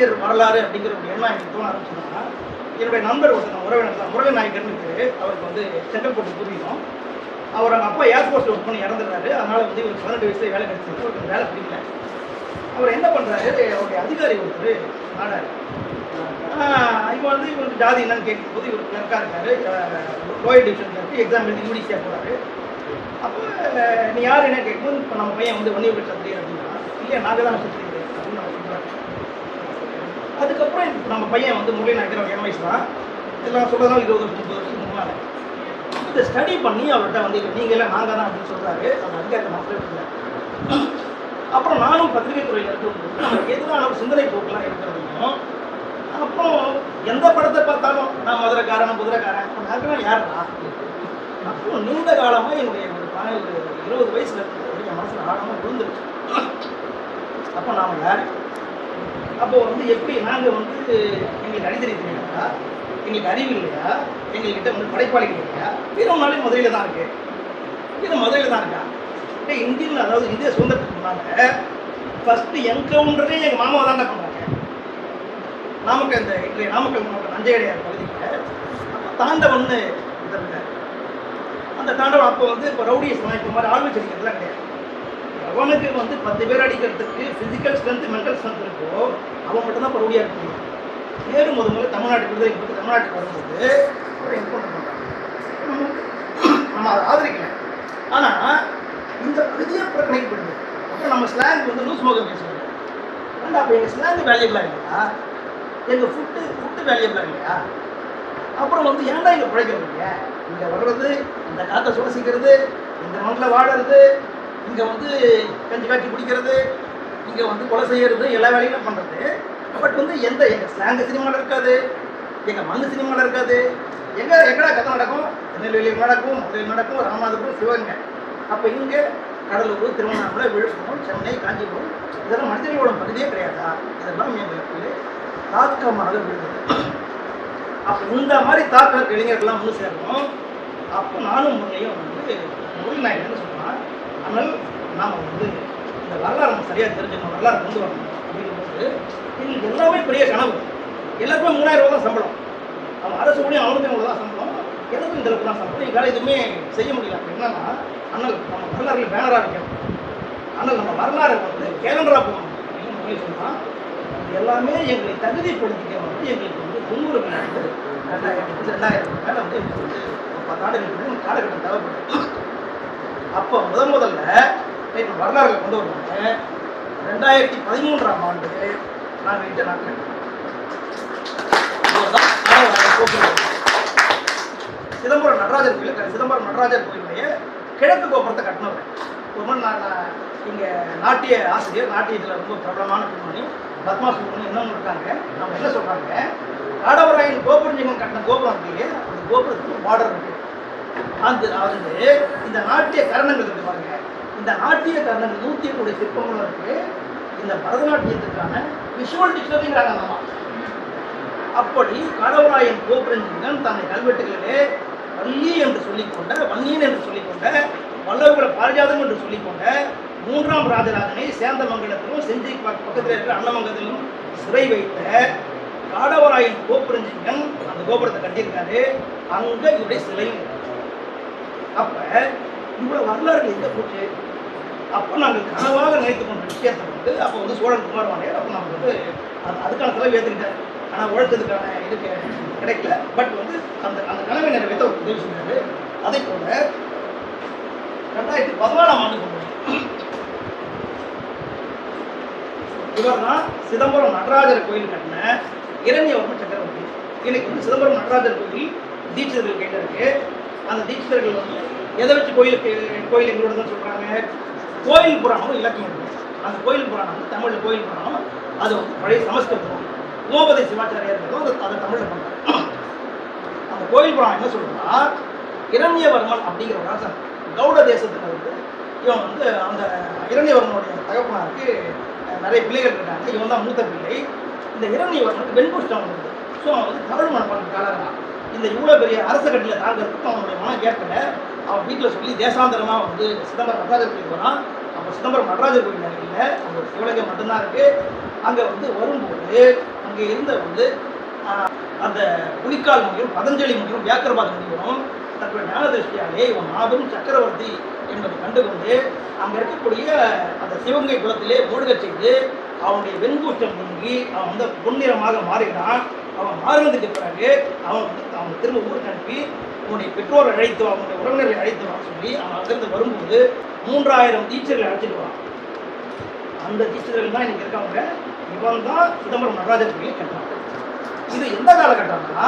வன்னியர் வரலாறு அப்படிங்கிற ஒரு எண்ணம் எனக்கு தோண ஆரம்பிச்சதுன்னா என்னுடைய நண்பர் ஒருத்தர் உறவினர் தான் முருகன் நாயக்கர்னு அவருக்கு வந்து செங்கல்பட்டு புரியும் அவர் அவங்க அப்பா ஏர்ஃபோர்ஸில் ஒர்க் பண்ணி இறந்துடுறாரு. அதனால வந்து இவருக்கு பதினெட்டு வயசுல வேலை கிடைச்சிருக்கு. அவருக்கு வேலை பிடிக்கல. அவர் என்ன பண்ணுறாரு அவருடைய அதிகாரி ஒருத்தர் நாடாரு. இவன் வந்து இவருக்கு ஜாதி என்னன்னு கேட்கும்போது இவர் கிளர்க்காக இருக்காரு. லோயர் டிவிஷன் கிளர்க்கு எக்ஸாம் எழுதி யூடிசியாக போகிறாரு அப்போ நீ யார் என்ன கேட்கும்போது இப்போ நம்ம பையன் வந்து ஒன்றிய சத்திரியர் அப்படின்னா இல்லையா நாங்கள் தான் சத்திரியர் அதுக்கப்புறம் நம்ம பையன் வந்து முரளி நாயக்கர் என் வயசு தான். இதெல்லாம் சொல்கிறதால இருபது வருஷம் முப்பது வருஷத்துக்கு முன்னால. இதை ஸ்டடி பண்ணி அவர்கிட்ட வந்து நீங்கள் எல்லாம் நாங்கள் தான் அப்படின்னு சொல்கிறாரு அந்த அதிகாரத்தை மாற்றவே அப்புறம் நானும் பத்திரிகை துறையில் இருக்கும்போது நமக்கு எதிரான ஒரு சிந்தனை போக்கெல்லாம் இருக்கிறதையும் அப்புறம் எந்த படத்தை பார்த்தாலும் நான் மதுரைக்காரன் குதிரைக்காரன் நான் யாருடா? அப்புறம் நீண்ட காலமாக என்னுடைய ஒரு பணம் இருபது வயசுல இருக்கிற என் மனசில் ஆழமாக விழுந்துருச்சு. அப்போ நாம் யார்? அப்போ வந்து எப்படி நாங்கள் வந்து எங்களுக்கு அடித்தறி தெரியாதா எங்களுக்கு அறிவு இல்லையா? எங்கள்கிட்ட வந்து படைப்பாளிகள் இல்லையா? வீரம்னாலே மதுரையில் தான் இருக்கு. இது மதுரையில் தான் இருக்கா? இல்லை இந்தியன் அதாவது இந்திய சுதந்திரத்துக்கு முன்னாங்க ஃபஸ்ட்டு என்கவுண்டரே எங்கள் மாமாவை தான் பண்ணாங்க. நாமக்கல் இந்த இன்றைய நாமக்கல் மாவட்டம் நஞ்சையடையார் பகுதியில் அப்போ தாண்டவன்னு இருந்தார். அந்த தாண்டவம் அப்போ வந்து இப்போ ரவுடிய இப்போ மாதிரி ஆள் வச்சு கிடையாது. அவனுக்கு வந்து பத்து பேர் அடிக்கிறதுக்கு ஃபிசிக்கல் ஸ்ட்ரென்த் மென்டல் ஸ்ட்ரென்த் இருக்கோ அவன் மட்டும் தான் இப்போ இருக்க முடியும் நேரு முத முதல்ல தமிழ்நாட்டுக்கு விடுதலை கொடுத்து தமிழ்நாட்டுக்கு வரும்போது அவரை என்கவுண்டர் பண்ணுறாங்க நம்ம அதை ஆதரிக்கலாம் ஆனால் இந்த பகுதியை புறக்கணிக்கப்படுது அப்புறம் நம்ம ஸ்லாங் வந்து லூஸ் மோகம் பேசுவாங்க அந்த அப்போ எங்கள் ஸ்லாங் வேல்யூபிளாக இல்லையா? எங்கள் ஃபுட்டு ஃபுட்டு வேல்யூபிளாக இல்லையா? அப்புறம் வந்து ஏன்டா இங்கே பிழைக்கிறது இல்லையா இங்கே வர்றது இந்த காற்றை சுவாசிக்கிறது இந்த மண்ணில் வாழறது இங்கே வந்து கஞ்சி காட்சி குடிக்கிறது இங்கே வந்து கொலை செய்கிறது எல்லா வேலைகளும் பண்ணுறது பட் வந்து எந்த எங்கள் ஸ்லாங் சினிமாவில் இருக்காது எங்கள் மண் சினிமாவில் இருக்காது. எங்கே எங்கடா கதை நடக்கும்? திருநெல்வேலியில் நடக்கும் மதுரையில் நடக்கும் ராமநாதபுரம் சிவகங்கை. அப்போ இங்கே கடலூர் திருவண்ணாமலை விழுப்புரம் சென்னை காஞ்சிபுரம் இதெல்லாம் மனிதர்களோட பகுதியே கிடையாதா? இதெல்லாம் எங்களுக்கு தாக்கமாக விழுந்தது. அப்போ இந்த மாதிரி தாக்கம் இளைஞர்கள்லாம் வந்து சேரணும். அப்போ நானும் முன்னையும் வந்து முரளி சொல்லுவேன். சொன்னான் நாம் வந்து இந்த வரலாறு நம்ம சரியாக தெரிஞ்சுக்கணும் வரலாறு கொண்டு வரணும் அப்படிங்கும்போது இது எல்லாமே பெரிய கனவு. எல்லாருக்குமே மூணாயிரம் ரூபா தான் சம்பளம். அவன் அரசு கூட அவனுக்கு இவ்வளோ தான் சம்பளம். எனக்கும் இந்த அளவுக்கு தான் சம்பளம்? எங்களால் எதுவுமே செய்ய முடியல. அப்ப என்னன்னா அண்ணல் நம்ம வரலாறுல பேனராக வைக்கணும். ஆனால் நம்ம வரலாறு வந்து கேலண்டராக போகணும் அப்படின்னு முரளி சொன்னான் எல்லாமே எங்களை தகுதிப்படுத்திக்க வந்து எங்களுக்கு வந்து முன்னுரிமை வந்து ரெண்டாயிரத்தி ரெண்டாயிரத்தி மேலே வந்து எங்களுக்கு பத்தாண்டுகளுக்கு காலகட்டம் தேவைப்படுது அப்போ முதன் முதல்ல நேற்று வரலாறுல கொண்டு வருவாங்க ரெண்டாயிரத்தி பதிமூன்றாம் ஆண்டு நாங்கள் இங்கே நாட்டில் சிதம்பரம் நடராஜர் கோயில் சிதம்பரம் நடராஜர் கோயிலுடைய கிழக்கு கோபுரத்தை கட்டினவர். ஒரு நான் இங்கே நாட்டிய ஆசிரியர் நாட்டியத்தில் ரொம்ப பிரபலமான பெண்மணி பத்மா சுப்ரமணியம் இன்னும் இருக்காங்க. அவங்க என்ன சொல்கிறாங்க காடவராயன் கோபுரஞ்சிங்கம் கட்டின கோபுரம் அப்படியே அந்த கோபுரத்துக்கு பார்டர் இருக்கு. அந்த வந்து இந்த நாட்டிய கரணங்கள் இருக்கு பாருங்க. இந்த நாட்டிய கரணங்கள் நூற்றி எட்டுடைய சிற்பங்களும் இருக்கு. இந்த பரதநாட்டியத்துக்கான விஷுவல் டிக்ஷனரிங்கிறாங்க நம்ம அப்படி காடவராயன் கோபுரஞ்சிங்கன் தன்னை கல்வெட்டுகளிலே வள்ளி என்று சொல்லிக்கொண்ட வன்னியன் என்று சொல்லிக்கொண்ட வல்லவர்கள பாரிஜாதம் என்று சொல்லிக்கொண்ட மூன்றாம் ராஜராஜனை சேந்தமங்கலத்திலும் செஞ்சி பக்கத்தில் இருக்கிற அன்னமங்கலத்திலும் சிறை வைத்த காடவராயன் கோபுரஞ்சிங்கன் அந்த கோபுரத்தை கட்டியிருக்காரு. அங்க இவருடைய சிலையும் இருக்கு. அப்ப இவ்வளவு வரலாறு எங்க போச்சு? அப்போ நாங்கள் கனவாக நினைத்து கொண்ட விஷயத்தை வந்து அப்போ வந்து சோழன் குமாரவாண்டியார் அப்போ நம்ம வந்து அது அதுக்கான செலவு ஏற்றுக்கிட்டார் ஆனால் உழைச்சதுக்கான இது கிடைக்கல. பட் வந்து அந்த அந்த கனவை நிறைவேற்ற ஒரு உதவி செஞ்சாரு. அதே போல ரெண்டாயிரத்தி பதினாலாம் ஆண்டு இவர் தான் சிதம்பரம் நடராஜர் கோயில் கட்டின இரண்யவர்ம சக்கரவர்த்தி. இன்னைக்கு வந்து சிதம்பரம் நடராஜர் கோயில் தீட்சிதர்கள் கேட்டிருக்கு அந்த தீட்சிதர்கள் வந்து எதை வச்சு கோயிலுக்கு கோயில் எங்களோட தான் சொல்கிறாங்க கோயில் புராணம் இலக்கியம் அந்த கோயில் புராணம் வந்து தமிழ் கோயில் புராணம். அது வந்து பழைய சமஸ்கிருதம். கோபதை சிவாச்சாரியார் அதை அதை தமிழில் பண்ணுறாங்க அந்த கோயில் புராணம் என்ன சொல்றா இரண்யவர்மன் அப்படிங்கிற ஒரு அரசன் கௌட தேசத்தில் வந்து இவன் வந்து அந்த இரண்யவர்மனுடைய தகப்பனாருக்கு நிறைய பிள்ளைகள் இருக்காங்க. இவன் தான் மூத்த பிள்ளை. இந்த இரண்யவர்மனுக்கு வெண்புஷ்டம் வந்து. ஸோ அவன் வந்து தமிழ் மனப்பான் காலறான் இந்த இவ்வளோ பெரிய அரச கட்டில தாங்கிறதுக்கு அவனுடைய மனம் கேட்கல அவன் வீட்டில் சொல்லி தேசாந்தரமாக வந்து சிதம்பரம் நடராஜர் போனான் போகிறான் அப்போ சிதம்பரம் நடராஜர் கோயில் இல்லை அங்கே ஒரு சிவலிங்கம் மட்டும்தான் இருக்கு. அங்கே வந்து வரும்போது அங்கே இருந்த வந்து அந்த புலிக்கால் முனிவரும் பதஞ்சலி முனிவரும் வியாக்கரபாத முனிவரும் தன்னுடைய ஞான திருஷ்டியாலே இவன் மாபெரும் சக்கரவர்த்தி என்பதை கண்டுகொண்டு அங்கே இருக்கக்கூடிய அந்த சிவகங்கை குலத்திலே மூழ்கச் செய்து அவனுடைய வெண்கூட்டம் நீங்கி அவன் வந்து பொன்னிறமாக மாறுகிறான் அவன் மாறுனதுக்கு பிறகு அவன் வந்து அவன் திரும்ப ஊருக்கு அனுப்பி உன்னுடைய பெற்றோரை அழைத்து அவனுடைய உறவினர்களை அழைத்து வா சொல்லி அவன் அங்கிருந்து வரும்போது மூன்றாயிரம் டீச்சர்களை அழைச்சிட்டு வரான். அந்த டீச்சர்கள் தான் இன்னைக்கு இருக்காங்க இவன் தான் சிதம்பரம் நடராஜர் கோயிலை கட்டினான். இது எந்த காலகட்டம்னா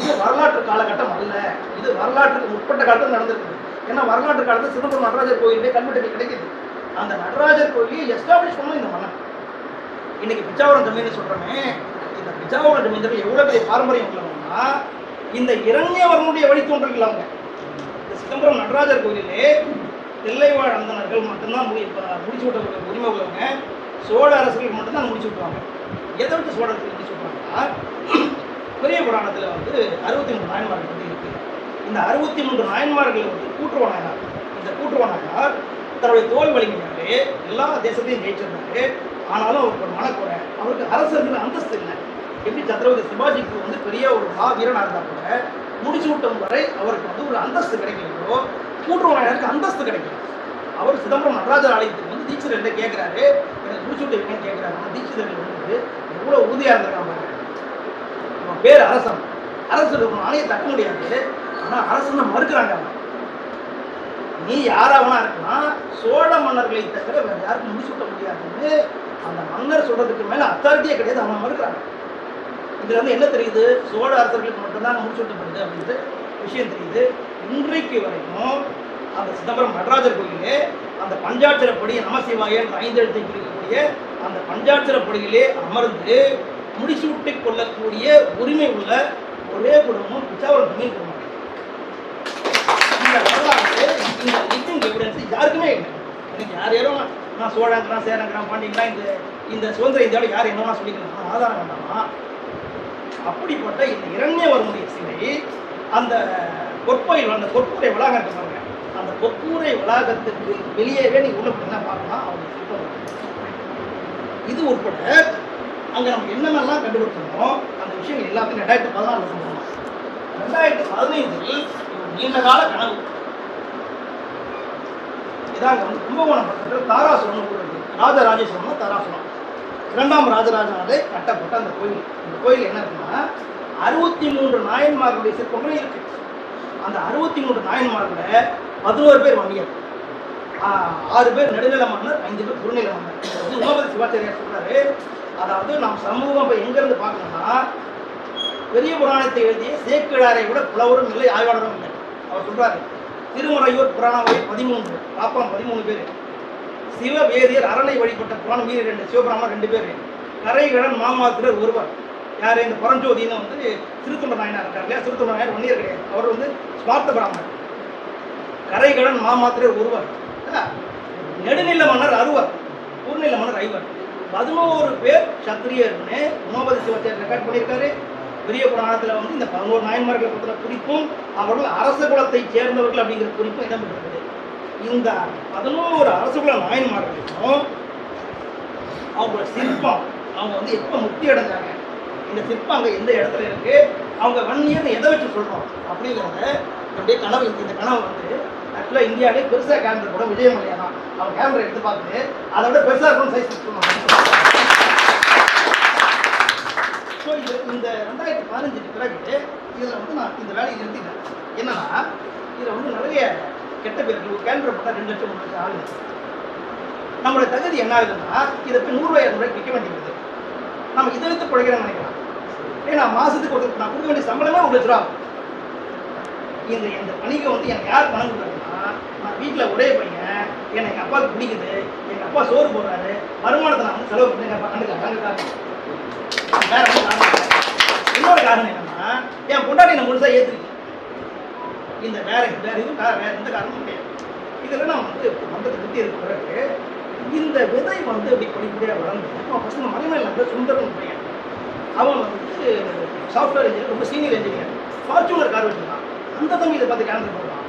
இது வரலாற்று காலகட்டம் அல்ல. இது வரலாற்றுக்கு முற்பட்ட காலத்தில் நடந்திருக்குது. ஏன்னா வரலாற்று காலத்தில் சிதம்பரம் நடராஜர் கோயிலே கல்வெட்டுகள் கிடைக்குது. அந்த நடராஜர் கோயிலை எஸ்டாப்ளிஷ் பண்ணணும் இந்த மன்னன். இன்னைக்கு பிச்சாவரம் தம்பின்னு சொல்றோமே இந்த பிச்சாவரம் எவ்வளோ எவ்வளவு பெரிய பாரம்பரியம் உள்ளவங்கன்னா இந்த இரண்யவரனுடைய வழித்தோன்றல்கள் அவங்க இந்த சிதம்பரம் நடராஜர் கோயிலே தில்லைவாழ் அந்தனர்கள் மட்டும்தான் முடி முடிச்சு விட்ட உரிமை உள்ளவங்க சோழ அரசர்கள் மட்டும்தான் முடிச்சு விட்டுவாங்க எதை விட்டு சோழ அரசர்கள் முடிச்சு விட்டுவாங்கன்னா பெரிய புராணத்தில் வந்து அறுபத்தி மூணு நாயன்மார்கள் வந்து இருக்கு. இந்த அறுபத்தி மூன்று நாயன்மார்கள் வந்து கூட்டுருவ நாயனார் இந்த கூட்டுருவ தன்னுடைய தோல் வலிமையாலே எல்லா தேசத்தையும் ஜெயிச்சிருந்தாரு. ஆனாலும் அவருக்கு ஒரு மனக்குறை. அவருக்கு அரசர்கள் அந்தஸ்து இல்லை. எப்படி சத்ரபதி சிவாஜிக்கு வந்து பெரிய ஒரு மாவீரனாக இருந்தால் கூட முடிச்சு விட்டோம் வரை அவருக்கு வந்து ஒரு அந்தஸ்து கிடைக்கலையோ கூட்டுறவு அந்தஸ்து கிடைக்கல. அவர் சிதம்பரம் நடராஜர் ஆலயத்துக்கு வந்து தீட்சிதர்கிட்ட கேட்குறாரு. எனக்கு முடிச்சு விட்டு வைக்கன்னு கேட்குறாரு. தீட்சிதர் வந்து எவ்வளோ உறுதியாக இருந்திருக்காங்க அவன் பேர் அரசன். அரசு ஒரு ஆணையை தக்க முடியாது. ஆனால் அரசனை மறுக்கிறாங்க அவன். நீ யாராவனா இருக்கலாம். சோழ மன்னர்களை தவிர வேறு யாருக்கும் முடிச்சு விட்ட முடியாதுன்னு அந்த மன்னர் சொல்றதுக்கு மேல அத்தாரிட்டியே கிடையாது. அவன் மறுக்கிறாங்க இதுல வந்து என்ன தெரியுது? சோழ அரசர்களுக்கு மட்டும்தான் முடிச்சுட்டப்படுது அப்படின்ட்டு விஷயம் தெரியுது. இன்றைக்கு வரைக்கும் அந்த சிதம்பரம் நடராஜர் கோயிலே அந்த பஞ்சாட்சரப்படி நமசிவாய என்ற ஐந்தெழுத்தை குறிக்கக்கூடிய அந்த பஞ்சாட்சரப்படியிலே அமர்ந்து முடிசூட்டி கொள்ளக்கூடிய உரிமை உள்ள ஒரே குடும்பம் பிச்சாவரம் தமிழ் குடும்பம். இந்த வரலாறு இந்த லிவிங் எவிடன்ஸ் யாருக்குமே இல்லை. எனக்கு யார் யாரும் நான் சோழங்கிறான் சேரங்கிறான் பாண்டியங்கிறான் இந்த இந்த சுதந்திர இந்தியாவில் யார் என்னவா சொல்லிக்கலாம்? ஆதாரம் வேண்டாமா? அப்படிப்பட்ட இந்த இரண்யவர்முடைய சிலை அந்த பொற்கோயில் அந்த பொற்கூரை வளாகம் இருக்கு பாருங்க. அந்த பொற்கூரை வளாகத்துக்கு வெளியவே நீங்க உள்ள என்ன பார்க்கலாம் அவங்க இது உட்பட அங்க நம்ம என்னென்னலாம் கண்டுபிடிச்சோமோ அந்த விஷயங்கள் எல்லாத்தையும் ரெண்டாயிரத்தி பதினாலு சொல்லணும் ரெண்டாயிரத்தி பதினைந்தில் ஒரு நீண்ட கால கனவு. இதாங்க வந்து கும்பகோணம் பக்கத்தில் தாராசுரம்னு ராஜராஜேஸ்வரம் தாராசுரம். இரண்டாம் ராஜராஜனாலே கட்டப்பட்ட அந்த கோயில். இந்த கோயில் என்ன இருக்குன்னா அறுபத்தி மூன்று நாயன்மார்களுடைய சிற்பங்களும் இருக்கு. அந்த அறுபத்தி மூன்று நாயன்மார்களை பதினோரு பேர் வண்டியர் ஆறு பேர் நெடுநில மன்னர் ஐந்து பேர் குறுநில மன்னர். இது வந்து உமாபதி சிவாச்சாரியார் சொல்றாரு. அதாவது நாம் சமூகம் இப்போ எங்கேருந்து பார்க்கணும்னா பெரிய புராணத்தை எழுதிய சேக்கிழாரை விட புலவரும் இல்லை ஆய்வாளரும் இல்லை. அவர் சொல்றாரு திருமறையூர் புராணவை பதிமூன்று பாப்பம் பதிமூணு பேர். சிவவேதியர் அரணை வழிபட்ட புராண வீரர் ரெண்டு சிவபிராமணர் ரெண்டு பேர் கரைகடன் மாமாத்திரர் ஒருவர். யார்? இந்த பரஞ்சோதின்னு வந்து திருத்தொண்ட நாயனார் இருக்கார் இல்லையா? திருத்தொண்ட நாயனார் ஒன்னியர் கிடையாது. அவர் வந்து ஸ்மார்த்த பிராமணர். கரைகடன் மாமாத்திரர் ஒருவர். நெடுநில மன்னர் அறுவர் ஊர்நில மன்னர் ஐவர். பதினோரு பேர் சத்திரியர்னு உமாபதி சிவத்தை ரெக்கார்ட் பண்ணியிருக்காரு. பெரிய புராணத்தில் வந்து இந்த பதினோரு நாயன்மார்களை பற்றின குறிப்பும் அவர்கள் அரச குலத்தை சேர்ந்தவர்கள் அப்படிங்கிற குறிப்பும் இடம்பெற்றிருக்குது இந்த பதினோரு அரச குல நாயன்மார்களுக்கும் அவங்களோட சிற்பம் அவங்க வந்து எப்போ முக்தி அடைஞ்சாங்க? இந்த சிற்பம் அங்கே எந்த இடத்துல இருக்கு? அவங்க வன்னியர் எதை வச்சு சொல்கிறோம் அப்படிங்கிறத அப்படியே கனவு இந்த கனவு வந்து ஆக்சுவலாக இந்தியாவிலே பெருசாக கேமரா கூட விஜயமலையா தான். அவன் கேமரா எடுத்து பார்த்து அதை விட பெருசாக இருக்கும் சைஸ் சொல்லுவாங்க ஸோ இது இந்த ரெண்டாயிரத்தி பதினஞ்சுக்கு பிறகு இதில் வந்து நான் இந்த வேலையை நிறுத்திட்டேன். என்னன்னா இதில் வந்து நிறைய கெட்ட பேருக்கு ஒரு கேலண்டர் போட்டால் ரெண்டு லட்சம் மூணு லட்சம் ஆகுது நம்மளோட தகுதி என்ன ஆகுதுன்னா இதை போய் நூறுரூவா இரநூறுவாய்க்கு விற்க வேண்டியது. நம்ம இதை வைத்து பிழைக்கிறேன்னு நினைக்கலாம். ஏன்னா மாதத்துக்கு ஒரு நான் கொடுக்க வேண்டிய சம்பளமே ஒரு லட்ச ரூபா இந்த இந்த பணிக்கு வந்து எனக்கு யார் பணம் கொடுக்குறாங்கன்னா நான் வீட்டில் ஒரே பையன் என்னை எங்கள் அப்பாவுக்கு பிடிக்குது எங்கள் அப்பா சோறு போடுறாரு வருமானத்தை நான் வந்து செலவு பண்ணி எங்கள் அப்பா கண்டுக்க கண்டுக்காங்க வேற காரணம் இன்னொரு காரணம் என்னன்னா என் பொண்டாட்டி நான் முழுசாக ஏத்துருக்கு இந்த வேற வேற எதுவும் வேற எந்த காரணமும் கிடையாது. இதுல நான் வந்து மந்தத்தை பத்தி இருக்க பிறகு இந்த விதை வந்து அப்படி படிப்படியாக வளர்ந்து அவன் ஃபர்ஸ்ட் மலைமையில் இருந்த சுந்தரம் பையன். அவன் வந்து சாஃப்ட்வேர் இன்ஜினியர் ரொம்ப சீனியர் இன்ஜினியர் ஃபார்ச்சூனர் கார் வச்சிருக்கான் அந்த தம்பி இதை பார்த்து கேலண்டர் போடுறான்.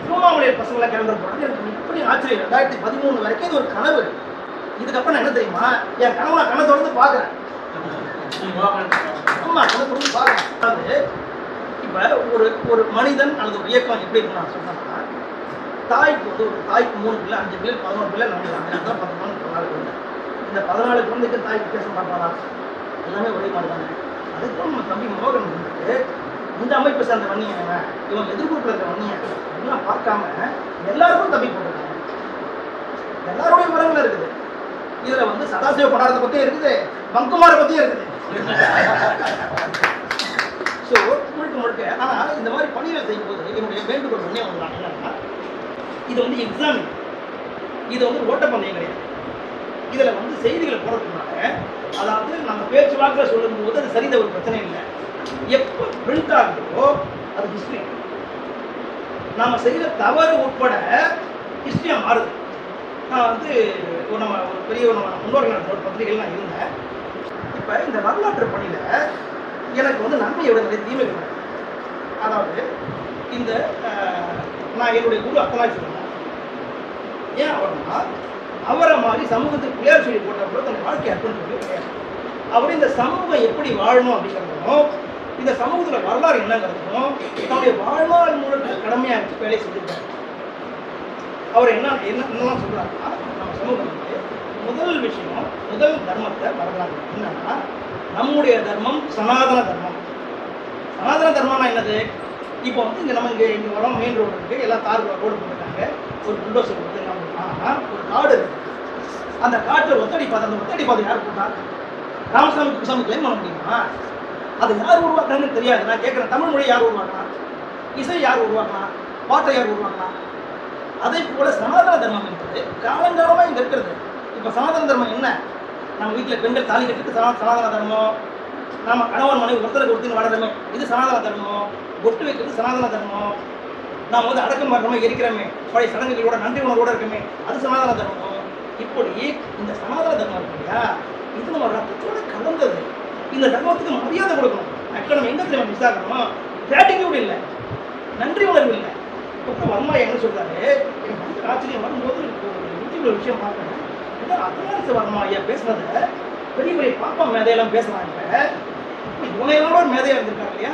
திருவண்ணாமலை பசங்களாம் கேலண்டர் போடுறது எனக்கு இப்படி ஆச்சரியம். ரெண்டாயிரத்தி பதிமூணு வரைக்கும் இது ஒரு கனவு. இதுக்கப்புறம் என்ன தெரியுமா? என் கனவு நான் கண்ணை தொடர்ந்து பார்க்குறேன். ஆமா கண்ணை தொடர்ந்து பார்க்குறேன். அதாவது இப்போ ஒரு ஒரு மனிதன் அல்லது ஒரு இயக்கம் எப்படி இருக்குன்னு நான் சொன்னேன்னா தாய்க்கு வந்து ஒரு தாய்க்கு மூணு பிள்ளை அஞ்சு பிள்ளை பதினோரு பிள்ளை நம்ம அதான் பதினொன்று பதினாலு குழந்தை இந்த பதினாலு குழந்தைக்கு தாய் வித்தியாசம் பார்ப்பாரா எல்லாமே ஒரே மாதிரி தானே. அதுக்கும் நம்ம தம்பி மோகன் வந்துட்டு இந்த அமைப்பை சேர்ந்த வன்னியன் இவன், இவன் எதிர்கூட்டில் இருக்க வன்னியன் எல்லாம் பார்க்காம எல்லாருக்கும் தம்பி போட்டிருக்காங்க எல்லாருடைய மரங்களும் இருக்குது. இதுல வந்து சதாசிவ படாரத்தை பத்தியும் இருக்குது பங்குமார பத்தியும் இருக்குது. ஸோ முழுக்க முழுக்க ஆனா இந்த மாதிரி பணிகள் செய்யும்போது என்னுடைய வேண்டுகோள் ஒன்றே ஒன்று தான். என்னன்னா இது வந்து எக்ஸாம் இது வந்து ஓட்டப்பந்தயம் கிடையாது. இதில் வந்து செய்திகளை போடுறதுனால அதாவது நம்ம பேச்சு வாக்கில் சொல்லும்போது அது சரித ஒரு பிரச்சனை இல்லை. எப்போ பிரிண்ட் அது ஹிஸ்ட்ரி நாம் செய்கிற தவறு உட்பட ஹிஸ்ட்ரியா மாறுது. நான் வந்து ஒரு நம்ம ஒரு பெரிய ஒரு நம்ம முன்னோர்கள் ஒரு பத்திரிகையில் இருந்தேன். இப்போ இந்த வரலாற்று பணியில் எனக்கு வந்து நன்மையை விட நிறைய தீமைகள் அதாவது இந்த நான் என்னுடைய குரு அத்தனாய் சொல்லுவேன் ஏன் அவர்னா அவரை மாதிரி சமூகத்துக்கு பிள்ளையார் சொல்லி போட்டவங்களோ தன் வாழ்க்கை அர்ப்பணிச்சு கிடையாது. அவர் இந்த சமூகம் எப்படி வாழணும் அப்படிங்கிறதும் இந்த சமூகத்தில் வரலாறு என்னங்கிறதும் தன்னுடைய வாழ்நாள் முழுக்க கடமையாக இருந்து வேலை செஞ்சிருக்காரு. அவர் என்ன என்ன என்னெல்லாம் சொல்கிறாருன்னா நம்ம சமூகம் வந்து முதல் விஷயம் முதல் தர்மத்தை வரலாறு என்னன்னா நம்முடைய தர்மம் சனாதன தர்மம். சனாதன தர்மம்னா என்னது? இப்போ வந்து இங்கே நம்ம இங்கே இங்கே வரோம் மெயின் ரோடு இருக்குது எல்லாம் தார் ரோடு போட்டுருக்காங்க. ஒரு புல்டோசர் கொடுத்து என்ன ஒரு காடு இருக்கு. அந்த காட்டில் ஒத்தடி பார்த்து அந்த ஒத்தடி பார்த்து யார் போட்டா? ராமசாமி குருசாமி கிளைம் பண்ண முடியுமா? அது யார் உருவாக்குறாங்கன்னு தெரியாது. நான் கேட்குறேன். தமிழ் மொழி யார் உருவாக்கலாம் இசை யார் உருவாக்கலாம் பாட்டை யார் உருவாக்கலாம் அதே போல சனாதன தர்மம் என்பது காலங்காலமாக இங்கே இருக்கிறது. இப்போ சனாதன தர்மம் என்ன? நம்ம வீட்டில் பெண்கள் தாலி கட்டிட்டு சனா சனாதன தர்மம். நம்ம கணவன் மனைவி ஒருத்தருக்கு ஒருத்தர் வாழறமே இது சனாதன தர்மம். பொட்டு வைக்கிறது சனாதன தர்மம். நாம் வந்து அடக்கம் பண்ணுறோமே எரிக்கிறோமே பழைய சடங்குகளோட நன்றி உணர்வோட இருக்கமே. அது சனாதன தர்மம். இப்படி இந்த சனாதன தர்மம் இருக்கு இல்லையா? இது நம்ம ரத்தத்தோட கலந்தது. இந்த தர்மத்துக்கு மரியாதை கொடுக்கணும். ஆக்சுவலாக நம்ம எங்க தெரியுமா மிஸ் ஆகணும் கிராட்டிடியூட் இல்லை. நன்றி உணர்வு இல்லை. இப்போ அம்மா என்ன சொல்றாரு? எனக்கு வந்து ஆச்சரியம் வரும்போது ஒரு விஷயம் பார்க்குறேன் அத்தனாரிச வர்மா ஐயா பேசுனதை பெரிய பெரிய பாப்பா மேதையெல்லாம் பேசுறாங்க. இவனையோட ஒரு மேதையா இருந்திருக்காரு இல்லையா?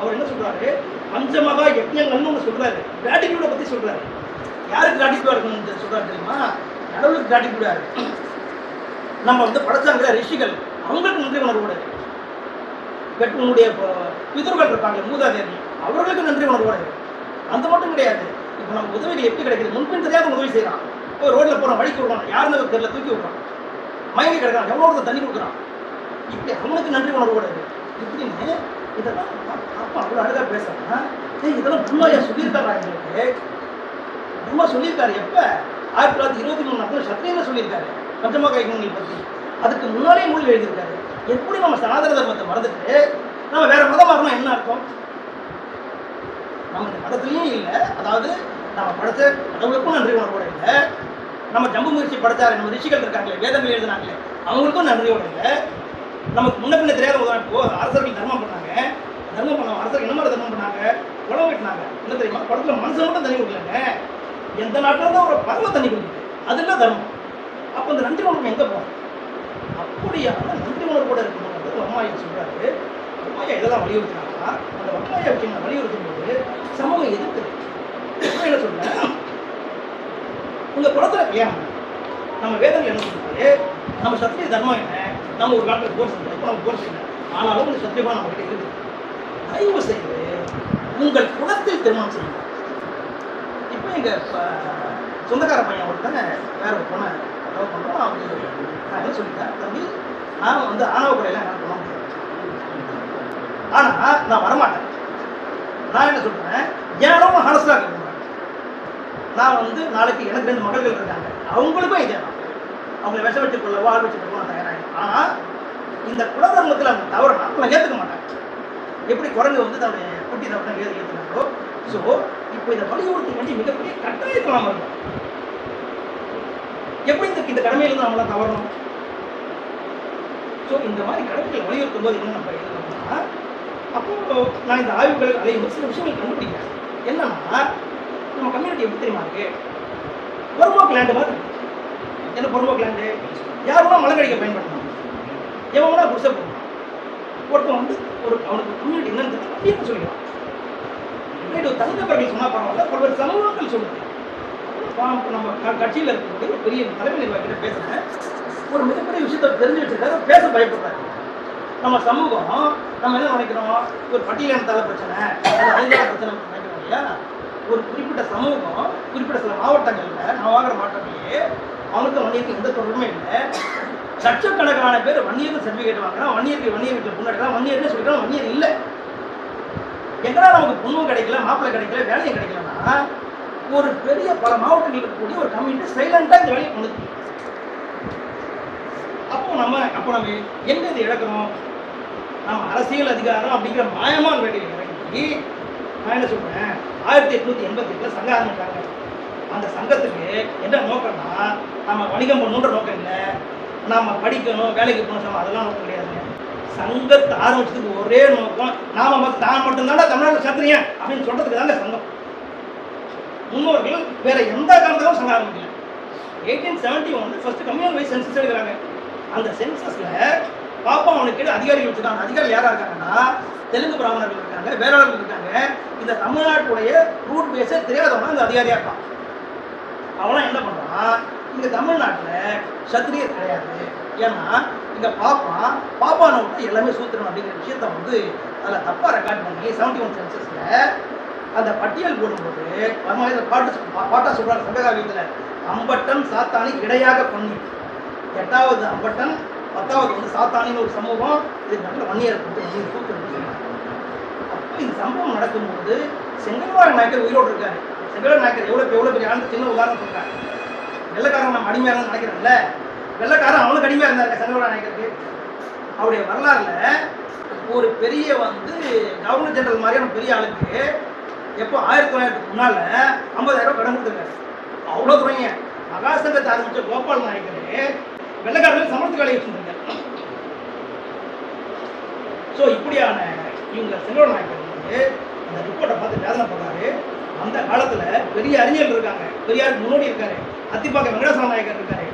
அவர் என்ன சொல்றாரு? பஞ்சமகா யஜ்யங்கள்னு ஒன்று சொல்றாரு. கிராட்டிடியூட பத்தி சொல்றாரு. யாருக்கு கிராட்டிடியூடா இருக்கணும்னு சொல்றாரு தெரியுமா? கடவுளுக்கு கிராட்டிடியூடா இருக்கு. நம்ம வந்து படைச்சாங்க ரிஷிகள். அவங்களுக்கு நன்றி உணர்வோடு. பெட் உன்னுடைய பிதர்கள் இருப்பாங்க மூதாதையர் அவர்களுக்கு நன்றி உணர்வோடு. அந்த மட்டும் கிடையாது. இப்போ நம்ம உதவிகள் எப்படி கிடைக்குது? முன்பின் தெரியாத உதவி செய்யறான். இப்போ ரோட்ல போறான் வழிக்கு விடுறான் யாருன்னு தெரியல தூக்கி விடுறான் மயங்கி கிடக்கிறான். எவ்வளோ ஒருத்தர் தண்ணி கொடுக்குறான்? இப்படி அவனுக்கு நன்றி உணர்வோடு இருக்கு. இப்படின்னு இதெல்லாம் அப்பா அவ்வளோ அழகாக பேசுறாங்க ஏய் இதெல்லாம் பிரம்மாயா சொல்லியிருக்காரா எங்களுக்கு? பிரம்மா சொல்லியிருக்காரு எப்ப? ஆயிரத்தி தொள்ளாயிரத்தி இருபத்தி மூணு நாட்கள் சத்திரியங்க சொல்லியிருக்காரு. பஞ்சமா யஜ்ஞங்களை பற்றி அதுக்கு முன்னாலே நூல் எழுதியிருக்காரு. எப்படி நம்ம சனாதன தர்மத்தை மறந்துட்டு நம்ம வேற மதம் மாறணும் என்ன அர்த்தம்? நம்ம இந்த மதத்துலேயும் இல்லை. அதாவது நம்ம படத்தை கடவுளுக்கும் நன்றி உணர்வோட இல்லை. நம்ம ஜம்பு முயற்சி படைச்சாரு நம்ம ரிஷிகள் இருக்காங்களே வேதங்கள் எழுதுனாங்களே அவங்களுக்கும் நன்றியோட இல்லை. நமக்கு முன்ன பின்ன தெரியாத உதாரணம் அரசர்கள் தர்மம் பண்ணாங்க. தர்மம் பண்ண அரசர்கள் என்ன மாதிரி தர்மம் பண்ணாங்க? குளம் வெட்டினாங்க. என்ன தெரியுமா? படத்தில் மனுஷன் மட்டும் தண்ணி கொடுக்கலங்க. எந்த நாட்டில் தான் ஒரு பறவை தண்ணி கொடுக்குது. அதுதான் தர்மம். அப்போ இந்த நன்றி உணர்வு எங்கே போகும்? அப்படியான நன்றி உணர்வோட இருக்கணும் வம்மாயா சொல்றாரு. வம்மாயா இதெல்லாம் வலியுறுத்தினாங்கன்னா அந்த வம்மாயா விஷயம் வலியுறுத்தும் போது சமூகம் எதிர்த்து என்ன சொல்றேன்? உங்க குளத்துல ஏன் நம்ம வேதங்கள் என்ன சொல்றது நம்ம சத்திரிய தர்மம் என்ன? நம்ம ஒரு காலத்தில் போர் செய்யணும் இப்போ நம்ம போர் செய்யணும் ஆனாலும் இந்த சத்தியமா நம்ம கிட்ட இருக்குது. தயவு செய்து உங்கள் குளத்தில் திருமணம் செய்யுங்க. இப்போ எங்க சொந்தக்கார பையன் ஒருத்தன் வேற ஒரு பொண்ணை லவ் பண்ணுறோம் அவங்க நான் என்ன சொல்லிட்டேன் தம்பி நான் வந்து ஆணவ கொலையெல்லாம் என்ன பண்ண முடியாது. ஆனா நான் வரமாட்டேன். நான் என்ன சொல்றேன்? ஏனோ ஹானஸ்டாக இருக்கணும் நான் வந்து நாளைக்கு எனக்கு ரெண்டு மகள்கள் இருக்காங்க. அவங்களுக்கும் இதே தான். அவங்களை விஷ வச்சு கொள்ள வாழ் வச்சு கொள்ள தயாராக இந்த குலதர்மத்தில் அந்த தவறு நான் ஏற்றுக்க மாட்டாங்க எப்படி குரங்கு வந்து தன்னுடைய குட்டி தவறை ஏற்று ஏற்றுனாங்களோ ஸோ இப்போ இதை வலியுறுத்தி வேண்டிய மிகப்பெரிய கட்டாயத்தில் நாம இருந்தோம் எப்படி இந்த இந்த கடமையிலிருந்து நம்மளாம் தவறணும்? ஸோ இந்த மாதிரி கடமைகளை வலியுறுத்தும் போது என்ன நம்ம எழுதணும்னா அப்போ நான் இந்த ஆய்வுகள் அலையும் சில விஷயங்கள் கண்டுபிடிக்கிறேன். என்னன்னா நம்ம கம்யூனிட்டி எப்படி தெரியுமா இருக்கு? வரும்போக்கு லேண்டு மாதிரி இருக்கு. என்ன பொறும்போக்கு லேண்டு யாருன்னா மலங்கடிக்க பயன்படுத்தணும்? எவனா குடிசை போடணும் ஒருத்தன் வந்து ஒரு அவனுக்கு கம்யூனிட்டி என்னன்னு தெரியும் அப்படின்னு சொல்லிக்கலாம் ரைட் தனிநபர்கள் சொன்னா பரவாயில்ல ஒருவர் சமூகங்கள் சொல்லுங்க நம்ம கட்சியில் கட்சியில இருக்கக்கூடிய ஒரு பெரிய தலைமை நிர்வாகிட்ட பேசுகிறேன் ஒரு மிகப்பெரிய விஷயத்தை தெரிஞ்சு வச்சிருக்காரு பேச பயப்படுறாரு. நம்ம சமூகம் நம்ம என்ன நினைக்கிறோம்? ஒரு பட்டியலினத்தால பிரச்சனை அல்லது பிரச்சனை நினைக்கிறோம் இல்லையா? ஒரு குறிப்பிட்ட சமூகம் குறிப்பிட்ட சில மாவட்டங்கள்ல நான் வாங்குற மாவட்டங்களையே அவனுக்கு வன்னியருக்கு எந்த தொடர்புமே இல்லை. லட்சக்கணக்கான பேர் வன்னியருக்கு சர்டிஃபிகேட் வாங்குறான் வன்னியருக்கு வன்னியர் வீட்டில் பொண்ணு வன்னியர்னு சொல்லிக்கிறான் வன்னியர் இல்லை. எங்கடா நமக்கு பொண்ணும் கிடைக்கல மாப்பிள்ளை கிடைக்கல வேலையும் கிடைக்கலன்னா ஒரு பெரிய பல மாவட்டங்களில் இருக்கக்கூடிய ஒரு கம்யூனிட்டி சைலண்டாக இந்த வேலையை கொண்டு அப்போ நம்ம அப்போ நம்ம எங்க இது இழக்கிறோம்? நம்ம அரசியல் அதிகாரம் அப்படிங்கிற மாயமான வேலையை இறங்கி நான் என்ன சொல்றேன். ஆயிரத்தி எட்நூத்தி எண்பத்தி எட்டுல சங்கம் ஆரம்பிச்சாங்க அந்த சங்கத்துக்கு என்ன நோக்கம்னா நம்ம வணிகம் பண்ணணுன்ற நோக்கம் இல்லை. நாம் படிக்கணும் வேலைக்கு போகணும் நம்ம அதெல்லாம் நோக்கம் கிடையாதுங்க. சங்கத்தை ஆரம்பிச்சதுக்கு ஒரே நோக்கம் நாம மட்டும் தான் மட்டும்தானே தமிழ்நாட்டில் சத்திரியன் அப்படின்னு சொல்றதுக்கு தாங்க சங்கம். முன்னோர்கள் வேற எந்த காலத்திலும் சங்கம் ஆரம்பிக்கல. Eighteen seventy one first communal wise census எடுக்கிறாங்க. அந்த சென்சஸ்ல பாப்பா அவனுக்கு அதிகாரிகள் வச்சுருக்காங்க. அதிகாரிகள் யாரா இருக்காங்கன்னா தெலுங்கு பிராமணர்கள் இருக்காங்க வேளாளர்கள் இருக்காங்க. இந்த தமிழ்நாட்டுடைய ரூட் பேஸே தெரியாதவங்க இந்த அதிகாரியாக இருப்பான். அவனா என்ன பண்ணுறான் இங்கே தமிழ்நாட்டில் சத்திரியர் கிடையாது. ஏன்னா இங்கே பாப்பா பாப்பா நோட்டு எல்லாமே சூத்திரம் அப்படிங்கிற விஷயத்த வந்து அதில் தப்பாக ரெக்கார்ட் பண்ணி செவன்டி ஒன் சென்சஸில் அந்த பட்டியல் போடும்போது பரமாயுத பாட்டு பாட்டா சொல்றாரு சங்ககாவியத்தில் அம்பட்டன் சாத்தானி இடையாக பண்ணி. எட்டாவது அம்பட்டன் பத்தாவது வந்து சாத்தானின்னு ஒரு சமூகம் இது நல்ல வன்னியரை போட்டு வன்னியர் இந்த சம்பவம் நடக்கும்போது செங்கல்வாழ் நாயக்கர் உயிரோடு இருக்காரு. செங்கல்வாழ் நாயக்கர் எவ்வளோ எவ்வளோ பெரிய ஆண்டு சின்ன உதாரணம் சொல்றாங்க வெள்ளக்காரன் நம்ம அடிமையாக நினைக்கிறேன்ல. வெள்ளக்காரன் அவனுக்கு அடிமையாக இருந்தாரு செங்கல்வாழ் நாயக்கருக்கு. அவருடைய வரலாறுல ஒரு பெரிய வந்து கவர்னர் ஜெனரல் மாதிரியான பெரிய ஆளுக்கு எப்போ ஆயிரத்தி தொள்ளாயிரத்துக்கு முன்னால ஐம்பதாயிரம் ரூபாய் கடன் கொடுத்துருக்காரு. அவ்வளோ துறைங்க மகாசங்கத்தை ஆரம்பிச்ச கோபால் நாயக்கர் வெள்ளக்காரர்கள் சமர்த்து வேலையை வச்சுருந்தாங்க ஸோ இப்படியான இவங்க செல்வ நாயக்கர் வந்து அந்த ரிப்போர்ட்டை பார்த்து வேதனை பண்ணாரு அந்த காலத்துல பெரிய அறிஞர்கள் இருக்காங்க. பெரியாருக்கு முன்னோடி இருக்காரு. அத்திப்பாக்க வெங்கடேசன நாயக்கர் இருக்காரு.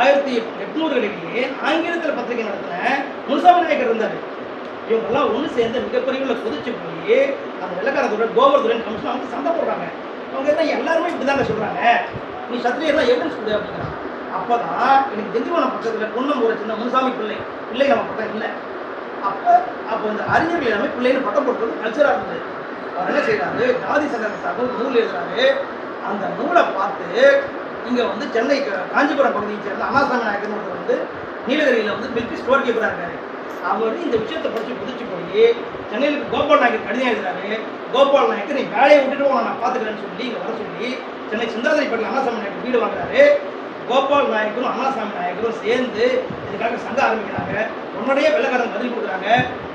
ஆயிரத்தி எட்நூறுகளிலேயே ஆங்கிலத்தில் பத்திரிகை நடத்தின முனுசாமி நாயக்கர் இருந்தார். இவங்கெல்லாம் ஒன்று சேர்ந்து மிகப்பெரிய உள்ள கொதிச்சு போய் அந்த வெள்ளக்காரத்துறை கோவர்துறை கமிஷன் அவங்க சண்டை போடுறாங்க. அவங்க என்ன எல்லாருமே இப்படிதாங்க சொல்கிறாங்க நீ சத்திரியர்லாம் எவிடன்ஸ் கொடு அப்போ தான் எனக்கு திண்டிவனம் பக்கத்துல பொன்னம்பூரை சின்ன முனுசாமி பிள்ளை. பிள்ளை நம்ம பக்கம் இல்லை. அப்போ அப்போ இந்த அறிஞர்கள் எல்லாமே பிள்ளைன்னு பட்டம் போட்டுறது கல்ச்சராக இருந்தது. அவர் என்ன செய்கிறாரு ஜாதி சங்கர ஒரு நூல் எழுதுறாரு. அந்த நூலை பார்த்து இங்கே வந்து சென்னை காஞ்சிபுரம் பகுதியை சேர்ந்த அண்ணாசாமி நாயக்கன் ஒருத்தர் வந்து நீலகிரியில் வந்து மில்கி ஸ்டோர் கீப்பராக இருக்காரு அவர் வந்து இந்த விஷயத்தை படித்து புதிச்சு போய் சென்னையில் கோபால் நாயக்கர் கடிதம் எழுதுறாரு கோபால் நாயக்கர் நீ வேலையை விட்டுட்டு நான் பார்த்துக்கிறேன்னு சொல்லி இங்கே வர சொல்லி சென்னை சிந்தாதிரிப்பட்டில் அண்ணாசாமி நாயக்கர் வீடு வாங்குறாரு. கோபால் நாயக்கரும் அண்ணாசாமி நாயக்கரும் சேர்ந்து இதுக்காக சங்கம் ஆரம்பிக்கிறாங்க. உடனடியே வெள்ளக்காரன் பதில் கொடுக்குறாங்க.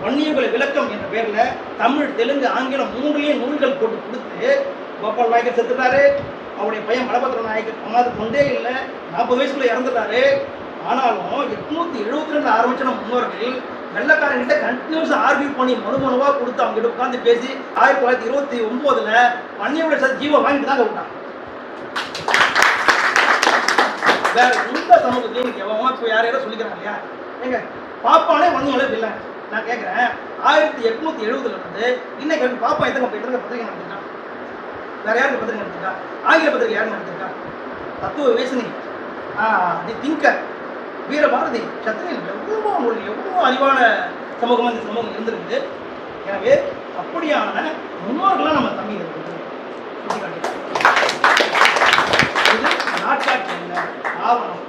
வன்னியகுல விளக்கம் என்ற பேரில் தமிழ் தெலுங்கு ஆங்கிலம் மூன்றையும் நூல்கள் போட்டு கொடுத்து கோபால் நாயக்கர் செத்துட்டாரு. அவருடைய பையன் மலபத்திர நாயக்கர் கொண்டாது தொண்டே இல்லை. நாற்பது வயசுல இறந்துட்டாரு. ஆனாலும் எட்நூத்தி எழுபத்தி ரெண்டு ஆரம்பிச்ச நம்ம முன்னோர்கள் வெள்ளக்காரங்கிட்ட கண்டினியூஸாக ஆர்கியூ பண்ணி மனு மனுவாக கொடுத்து அவங்ககிட்ட உட்காந்து பேசி ஆயிரத்தி தொள்ளாயிரத்தி இருபத்தி ஒம்போதில் வன்னியோட ஜீவ வாங்கிட்டு தான் விட்டாங்க. வேற எந்த சமூகத்தையும் எவ்வளோ இப்போ யார் சொல்லிக்கிறாங்க இல்லையா? ஏங்க பாப்பானே வன்னியால இல்லை. நான் கேட்குறேன் ஆயிரத்தி எட்நூத்தி எழுபதுல இருந்து இன்னைக்கு வரைக்கும் பாப்பா எத்தனை எத்தனை பத்திரிகை நடத்திருக்கா? வேற யாருக்கு பத்திரிகை நடத்திருக்கா? ஆங்கில பத்திரிகை யாரும் நடத்திருக்கா? தத்துவ வேசினி தி திங்கர். வீரபாரதி. சத்திரியில் எவ்வளோ மொழி எவ்வளோ அறிவான சமூகமாக இந்த சமூகம் இருந்திருக்குது எனவே அப்படியான முன்னோர்களாக நம்ம தம்பி சுட்டி இது ஆவணம்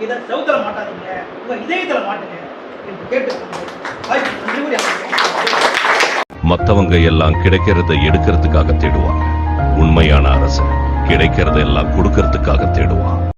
இதை செவுத்துல மாட்டாதீங்க உங்க இதயத்துல மாட்டுங்க என்று மத்தவங்க எல்லாம் கிடைக்கிறத எடுக்கிறதுக்காக தேடுவாங்க. உண்மையான அரசு கிடைக்கிறத எல்லாம் கொடுக்கறதுக்காக தேடுவான்.